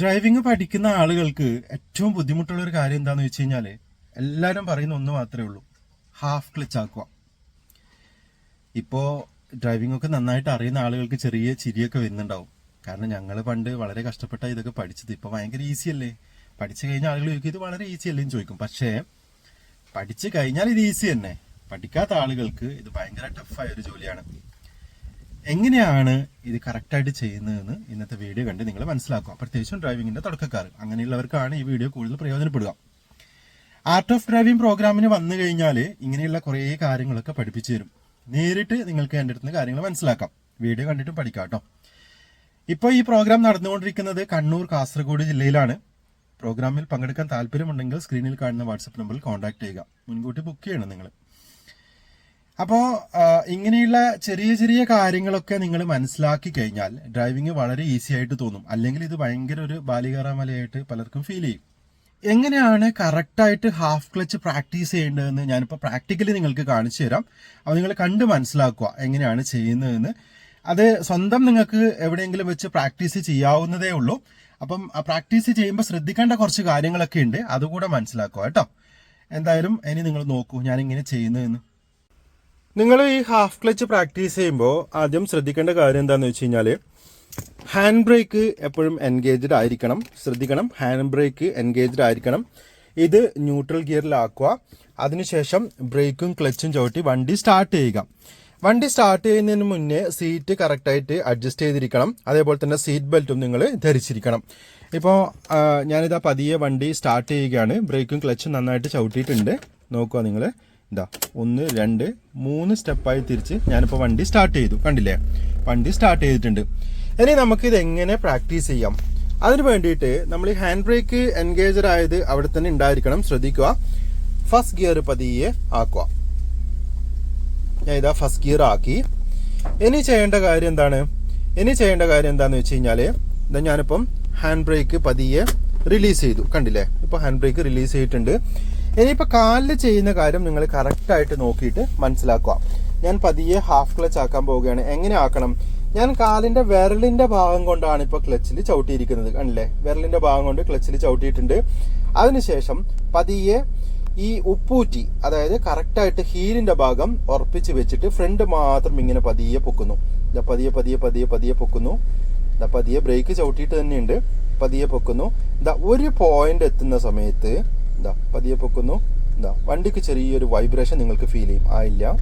Driving പഠിക്കുന്ന ആളുകൾക്ക് ഏറ്റവും ബുദ്ധിമുട്ടുള്ള ഒരു കാര്യം എന്താണെന്ന് വെച്ച് കഴിഞ്ഞാൽ എല്ലാവരും പറയുന്ന ഒന്ന് മാത്രമേ ഉള്ളൂ. ഹാഫ് ക്ലിച്ച് ആക്കുക. ഇപ്പോൾ ഡ്രൈവിംഗ് ഒക്കെ നന്നായിട്ട് അറിയുന്ന ആളുകൾക്ക് ചെറിയ ചിരിയൊക്കെ വരുന്നുണ്ടാവും. കാരണം ഞങ്ങൾ പണ്ട് വളരെ കഷ്ടപ്പെട്ട ഇതൊക്കെ പഠിച്ചത്. ഇപ്പോൾ ഭയങ്കര ഈസി അല്ലേ? പഠിച്ചു കഴിഞ്ഞാൽ ആളുകൾ ചോദിക്കും ഇത് വളരെ ഈസി അല്ലേ? എന്ന് ചോദിക്കും. പക്ഷേ പഠിച്ചു കഴിഞ്ഞാൽ ഇത് ഈസി തന്നെ. പഠിക്കാത്ത ആളുകൾക്ക് ഇത് ഭയങ്കര ടഫായ ഒരു ജോലിയാണ്. എങ്ങനെയാണ് ഇത് കറക്റ്റായിട്ട് ചെയ്യുന്നതെന്ന് ഇന്നത്തെ വീഡിയോ കണ്ട് നിങ്ങൾ മനസ്സിലാക്കുക. പ്രത്യേകിച്ചും ഡ്രൈവിംഗിന്റെ തുടക്കക്കാർ. അങ്ങനെയുള്ളവർക്കാണ് ഈ വീഡിയോ കൂടുതൽ പ്രയോജനപ്പെടുക. ആർട്ട് ഓഫ് ഡ്രൈവിംഗ് പ്രോഗ്രാമിന് വന്നു കഴിഞ്ഞാൽ ഇങ്ങനെയുള്ള കുറേ കാര്യങ്ങളൊക്കെ പഠിപ്പിച്ചു തരും. നേരിട്ട് നിങ്ങൾക്ക് എന്റെ അടുത്ത് കാര്യങ്ങൾ മനസ്സിലാക്കാം. വീഡിയോ കണ്ടിട്ടും പഠിക്കാം കേട്ടോ. ഇപ്പോൾ ഈ പ്രോഗ്രാം നടന്നുകൊണ്ടിരിക്കുന്നത് കണ്ണൂർ കാസർഗോഡ് ജില്ലയിലാണ്. പ്രോഗ്രാമിൽ പങ്കെടുക്കാൻ താല്പര്യമുണ്ടെങ്കിൽ സ്ക്രീനിൽ കാണുന്ന വാട്സപ്പ് നമ്പറിൽ കോൺടാക്ട് ചെയ്യുക. മുൻകൂട്ടി ബുക്ക് ചെയ്യണം നിങ്ങൾ. അപ്പോൾ ഇങ്ങനെയുള്ള ചെറിയ ചെറിയ കാര്യങ്ങളൊക്കെ നിങ്ങൾ മനസ്സിലാക്കി കഴിഞ്ഞാൽ ഡ്രൈവിംഗ് വളരെ ഈസി ആയിട്ട് തോന്നും. അല്ലെങ്കിൽ ഇത് ഭയങ്കര ഒരു ബാലികാറാമലയായിട്ട് പലർക്കും ഫീൽ ചെയ്യും. എങ്ങനെയാണ് കറക്റ്റായിട്ട് ഹാഫ് ക്ലച്ച് പ്രാക്ടീസ് ചെയ്യേണ്ടതെന്ന് ഞാനിപ്പോൾ പ്രാക്ടിക്കലി നിങ്ങൾക്ക് കാണിച്ചു തരാം. അപ്പോൾ നിങ്ങൾ കണ്ട് മനസ്സിലാക്കുക എങ്ങനെയാണ് ചെയ്യുന്നതെന്ന്. അത് സ്വന്തം നിങ്ങൾക്ക് എവിടെയെങ്കിലും വെച്ച് പ്രാക്ടീസ് ചെയ്യാവുന്നതേ ഉള്ളൂ. അപ്പം പ്രാക്ടീസ് ചെയ്യുമ്പോൾ ശ്രദ്ധിക്കേണ്ട കുറച്ച് കാര്യങ്ങളൊക്കെ ഉണ്ട്. അതുകൂടെ മനസ്സിലാക്കുക കേട്ടോ. എന്തായാലും ഇനി നിങ്ങൾ നോക്കൂ ഞാനിങ്ങനെ ചെയ്യുന്നതെന്ന്. നിങ്ങൾ ഈ ഹാഫ് ക്ലച്ച് പ്രാക്ടീസ് ചെയ്യുമ്പോൾ ആദ്യം ശ്രദ്ധിക്കേണ്ട കാര്യം എന്താണെന്ന് വെച്ച് കഴിഞ്ഞാൽ ഹാൻഡ് ബ്രേക്ക് എപ്പോഴും എൻഗേജ്ഡ് ആയിരിക്കണം. ശ്രദ്ധിക്കണം. ഹാൻഡ് ബ്രേക്ക് എൻഗേജ്ഡ് ആയിരിക്കണം. ഇത് ന്യൂട്രൽ ഗിയറിലാക്കുക അതിനുശേഷം ബ്രേക്കും ക്ലച്ചും ചവിട്ടി വണ്ടി സ്റ്റാർട്ട് ചെയ്യുക. വണ്ടി സ്റ്റാർട്ട് ചെയ്യുന്നതിന് മുന്നേ സീറ്റ് കറക്റ്റായിട്ട് അഡ്ജസ്റ്റ് ചെയ്തിരിക്കണം. അതേപോലെ തന്നെ സീറ്റ് ബെൽറ്റും നിങ്ങൾ ധരിച്ചിരിക്കണം. ഇപ്പോൾ ഞാനിതാ പതിയെ വണ്ടി സ്റ്റാർട്ട് ചെയ്യുകയാണ്. ബ്രേക്കും ക്ലച്ചും നന്നായിട്ട് ചവിട്ടിയിട്ടുണ്ട്. നോക്കുക നിങ്ങൾ ഇതാ ഒന്ന് രണ്ട് മൂന്ന് സ്റ്റെപ്പായി തിരിച്ച് ഞാനിപ്പോൾ വണ്ടി സ്റ്റാർട്ട് ചെയ്തു. കണ്ടില്ലേ? വണ്ടി സ്റ്റാർട്ട് ചെയ്തിട്ടുണ്ട്. ഇനി നമുക്കിത് എങ്ങനെ പ്രാക്ടീസ് ചെയ്യാം? അതിന് വേണ്ടിയിട്ട് നമ്മൾ ഈ ഹാൻഡ് ബ്രേക്ക് എൻഗേജർ ആയത് അവിടെ തന്നെ ഉണ്ടായിരിക്കണം. ശ്രദ്ധിക്കുക. ഫസ്റ്റ് ഗിയർ പതിയെ ആക്കുക. ഞാൻ ഇതാ ഫസ്റ്റ് ഗിയർ ആക്കി. ഇനി ചെയ്യേണ്ട കാര്യം എന്താണ്? ഇനി ചെയ്യേണ്ട കാര്യം എന്താണെന്ന് വെച്ച് കഴിഞ്ഞാൽ ഇതാ ഞാനിപ്പം ഹാൻഡ് ബ്രേക്ക് പതിയെ റിലീസ് ചെയ്തു. കണ്ടില്ലേ? ഇപ്പോൾ ഹാൻഡ് ബ്രേക്ക് റിലീസ് ചെയ്തിട്ടുണ്ട്. ഇനിയിപ്പോൾ കാലിൽ ചെയ്യുന്ന കാര്യം നിങ്ങൾ കറക്റ്റായിട്ട് നോക്കിയിട്ട് മനസ്സിലാക്കുക. ഞാൻ പതിയെ ഹാഫ് ക്ലച്ച് ആക്കാൻ പോവുകയാണ്. എങ്ങനെ ആക്കണം? ഞാൻ കാലിന്റെ വിരലിന്റെ ഭാഗം കൊണ്ടാണ് ഇപ്പോൾ ക്ലച്ചിൽ ചവിട്ടിയിരിക്കുന്നത്. കണ്ടില്ലേ? വിരലിന്റെ ഭാഗം കൊണ്ട് ക്ലച്ചിൽ ചവിട്ടിയിട്ടുണ്ട്. അതിനുശേഷം പതിയെ ഈ ഉപ്പൂറ്റി അതായത് കറക്റ്റായിട്ട് ഹീലിന്റെ ഭാഗം ഉറപ്പിച്ച് വെച്ചിട്ട് ഫ്രണ്ട് മാത്രം ഇങ്ങനെ പതിയെ പൊക്കുന്നു. പതിയെ പതിയെ പതിയെ പതിയെ പൊക്കുന്നു. പതിയെ ബ്രേക്ക് ചവിട്ടിയിട്ട് തന്നെയുണ്ട്. പതിയെ പൊക്കുന്നു. ഇതാ ഒരു പോയിന്റ് എത്തുന്ന സമയത്ത് ദാ പതിയെ പൊക്കുന്നു. ദാ വണ്ടിക്ക് ചെറിയൊരു വൈബ്രേഷൻ നിങ്ങൾക്ക് ഫീൽ ചെയ്യും. ആയില്ല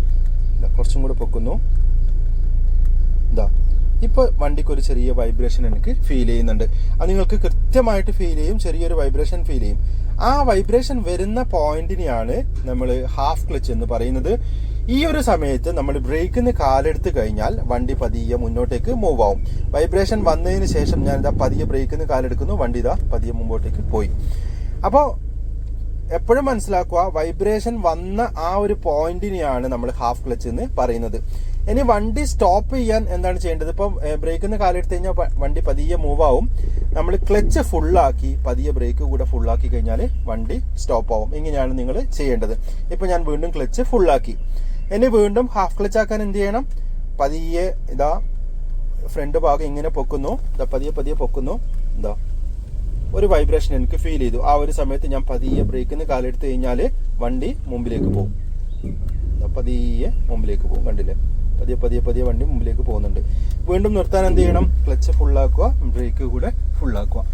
ദാ കുറച്ചും കൂടെ പൊക്കുന്നു. ഇതാ ഇപ്പോൾ വണ്ടിക്ക് ഒരു ചെറിയ വൈബ്രേഷൻ എനിക്ക് ഫീൽ ചെയ്യുന്നുണ്ട്. അത് നിങ്ങൾക്ക് കൃത്യമായിട്ട് ഫീൽ ചെയ്യും ചെറിയൊരു വൈബ്രേഷൻ ഫീൽ ചെയ്യും. ആ വൈബ്രേഷൻ വരുന്ന പോയിന്റിനെയാണ് നമ്മൾ ഹാഫ് ക്ലച്ച് എന്ന് പറയുന്നത്. ഈ ഒരു സമയത്ത് നമ്മൾ ബ്രേക്കിന് കാലെടുത്ത് കഴിഞ്ഞാൽ വണ്ടി പതിയെ മുന്നോട്ടേക്ക് മൂവ് ആവും. വൈബ്രേഷൻ വന്നതിന് ശേഷം ഞാനിതാ ഇതാ പതിയെ ബ്രേക്കിന് കാലെടുക്കുന്നു. വണ്ടി ഇതാ പതിയെ മുമ്പോട്ടേക്ക് പോയി. അപ്പോൾ എപ്പോഴും മനസ്സിലാക്കുക വൈബ്രേഷൻ വന്ന ആ ഒരു പോയിന്റിനെയാണ് നമ്മൾ ഹാഫ് ക്ലച്ച് എന്ന് പറയുന്നത്. ഇനി വണ്ടി സ്റ്റോപ്പ് ചെയ്യാൻ എന്താണ് ചെയ്യേണ്ടത്? ഇപ്പം ബ്രേക്കിൽ നിന്ന് കാലെടുത്ത് കഴിഞ്ഞാൽ വണ്ടി പതിയെ മൂവ് ആവും. നമ്മൾ ക്ലച്ച് ഫുള്ളാക്കി പതിയെ ബ്രേക്ക് കൂടെ ഫുള്ളാക്കി കഴിഞ്ഞാൽ വണ്ടി സ്റ്റോപ്പ് ആവും. ഇങ്ങനെയാണ് നിങ്ങൾ ചെയ്യേണ്ടത്. ഇപ്പം ഞാൻ വീണ്ടും ക്ലച്ച് ഫുള്ളാക്കി ഇനി വീണ്ടും ഹാഫ് ക്ലച്ച് ആക്കാൻ എന്ത് ചെയ്യണം? പതിയെ ഇതാ ഫ്രണ്ട് ഭാഗം ഇങ്ങനെ പൊക്കുന്നു. ഇതാ പതിയെ പതിയെ പൊക്കുന്നു. ഇതാ ഒരു വൈബ്രേഷൻ എനിക്ക് ഫീൽ ചെയ്തു. ആ ഒരു സമയത്ത് ഞാൻ പതിയെ ബ്രേക്കിന് കാലെടുത്ത് കഴിഞ്ഞാൽ വണ്ടി മുമ്പിലേക്ക് പോകും. പതിയെ മുമ്പിലേക്ക് പോകും കണ്ടില്ലേ? പതിയെ പതിയെ പതിയെ വണ്ടി മുമ്പിലേക്ക് പോകുന്നുണ്ട്. വീണ്ടും നിർത്താൻ എന്ത് ചെയ്യണം? ക്ലച്ച് ഫുള്ളാക്കുക ബ്രേക്ക് കൂടെ ഫുള്ളാക്കുക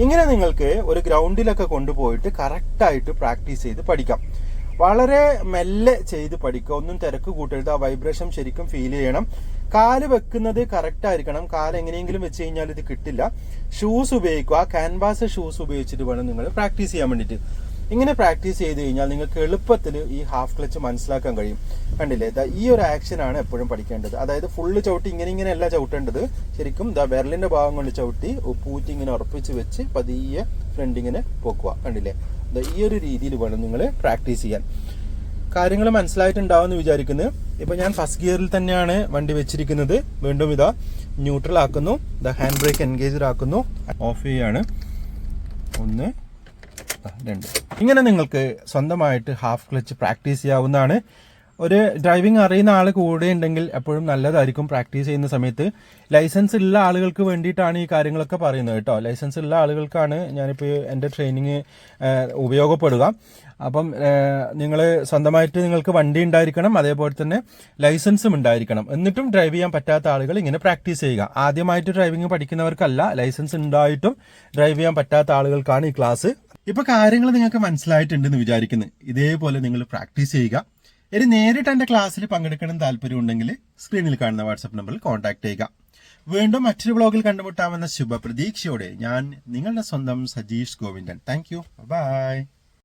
ഇങ്ങനെ നിങ്ങൾക്ക് ഒരു ഗ്രൗണ്ടിലൊക്കെ കൊണ്ടുപോയിട്ട് കറക്റ്റായിട്ട് പ്രാക്ടീസ് ചെയ്ത് പഠിക്കാം. വളരെ മെല്ലെ ചെയ്ത് പഠിക്കുക. ഒന്നും തിരക്ക് കൂട്ടരുത്. ആ വൈബ്രേഷൻ ശരിക്കും ഫീൽ ചെയ്യണം. കാൽ വെക്കുന്നത് കറക്റ്റ് ആയിരിക്കണം. കാൽ എങ്ങനെയെങ്കിലും വെച്ച് കഴിഞ്ഞാൽ ഇത് കിട്ടില്ല. ഷൂസ് ഉപയോഗിക്കുക. ക്യാൻവാസ് ഷൂസ് ഉപയോഗിച്ചിട്ട് വേണം നിങ്ങൾ പ്രാക്ടീസ് ചെയ്യാൻ വേണ്ടിയിട്ട്. ഇങ്ങനെ പ്രാക്ടീസ് ചെയ്ത് കഴിഞ്ഞാൽ നിങ്ങൾക്ക് എളുപ്പത്തിൽ ഈ ഹാഫ് ക്ലച്ച് മനസ്സിലാക്കാൻ കഴിയും. കണ്ടില്ലേ? ദാ ഈ ഒരു ആക്ഷൻ ആണ് എപ്പോഴും പഠിക്കേണ്ടത്. അതായത് ഫുള്ള് ചവിട്ടി ഇങ്ങനെ ഇങ്ങനെ അല്ല ചവിട്ടേണ്ടത്. ശരിക്കും ദാ വിരലിന്റെ ഭാഗം കൊണ്ട് ചവിട്ടി പൂറ്റി ഇങ്ങനെ ഉറപ്പിച്ച് വെച്ച് പതിയെ ഫ്രണ്ടിങ്ങനെ പോക്കുക. കണ്ടില്ലേ? ഈ ഒരു രീതിയിൽ വേണം നിങ്ങൾ പ്രാക്ടീസ് ചെയ്യാൻ. കാര്യങ്ങൾ മനസ്സിലായിട്ടുണ്ടാവും എന്ന് വിചാരിക്കുന്നു. ഇപ്പൊ ഞാൻ ഫസ്റ്റ് ഗിയറിൽ തന്നെയാണ് വണ്ടി വെച്ചിരിക്കുന്നത്. വീണ്ടും ഇതാ ന്യൂട്രൽ ആക്കുന്നു. ദ ഹാൻഡ് ബ്രേക്ക് എൻഗേജഡ് ആക്കുന്നു. ഓഫ് ചെയ്യാണ്. ഒന്ന് രണ്ട്. ഇങ്ങനെ നിങ്ങൾക്ക് സ്വന്തമായിട്ട് ഹാഫ് ക്ലച്ച് പ്രാക്ടീസ് ചെയ്യാവുന്നതാണ്. ഒരു ഡ്രൈവിംഗ് അറിയുന്ന ആൾ കൂടെ ഉണ്ടെങ്കിൽ എപ്പോഴും നല്ലതായിരിക്കും പ്രാക്ടീസ് ചെയ്യുന്ന സമയത്ത്. ലൈസൻസ് ഉള്ള ആളുകൾക്ക് വേണ്ടിയിട്ടാണ് ഈ കാര്യങ്ങളൊക്കെ പറയുന്നത് കേട്ടോ. ലൈസൻസ് ഉള്ള ആളുകൾക്കാണ് ഞാനിപ്പോൾ എന്റെ ട്രെയിനിങ് ഉപയോഗപ്പെടുക. അപ്പം നിങ്ങൾ സ്വന്തമായിട്ട് നിങ്ങൾക്ക് വണ്ടി ഉണ്ടായിരിക്കണം അതേപോലെ തന്നെ ലൈസൻസും ഉണ്ടായിരിക്കണം. എന്നിട്ടും ഡ്രൈവ് ചെയ്യാൻ പറ്റാത്ത ആളുകൾ ഇങ്ങനെ പ്രാക്ടീസ് ചെയ്യുക. ആദ്യമായിട്ട് ഡ്രൈവിംഗ് പഠിക്കുന്നവർക്കല്ല ലൈസൻസ് ഉണ്ടായിട്ടും ഡ്രൈവ് ചെയ്യാൻ പറ്റാത്ത ആളുകൾക്കാണ് ഈ ക്ലാസ് ഇപ്പൊ കാര്യങ്ങൾ നിങ്ങൾക്ക് മനസ്സിലായിട്ടുണ്ടെന്ന് വിചാരിക്കുന്നു. ഇതേപോലെ നിങ്ങൾ പ്രാക്ടീസ് ചെയ്യുക. ഇനി നേരിട്ട് എന്റെ ക്ലാസ്സിൽ പങ്കെടുക്കണം താല്പര്യം ഉണ്ടെങ്കിൽ സ്ക്രീനിൽ കാണുന്ന വാട്സപ്പ് നമ്പറിൽ കോൺടാക്ട് ചെയ്യുക. വീണ്ടും മറ്റൊരു ബ്ലോഗിൽ കണ്ടുമുട്ടാമെന്ന ശുഭപ്രതീക്ഷയോടെ ഞാൻ നിങ്ങളുടെ സ്വന്തം Sajeesh Govindan. Thank you bye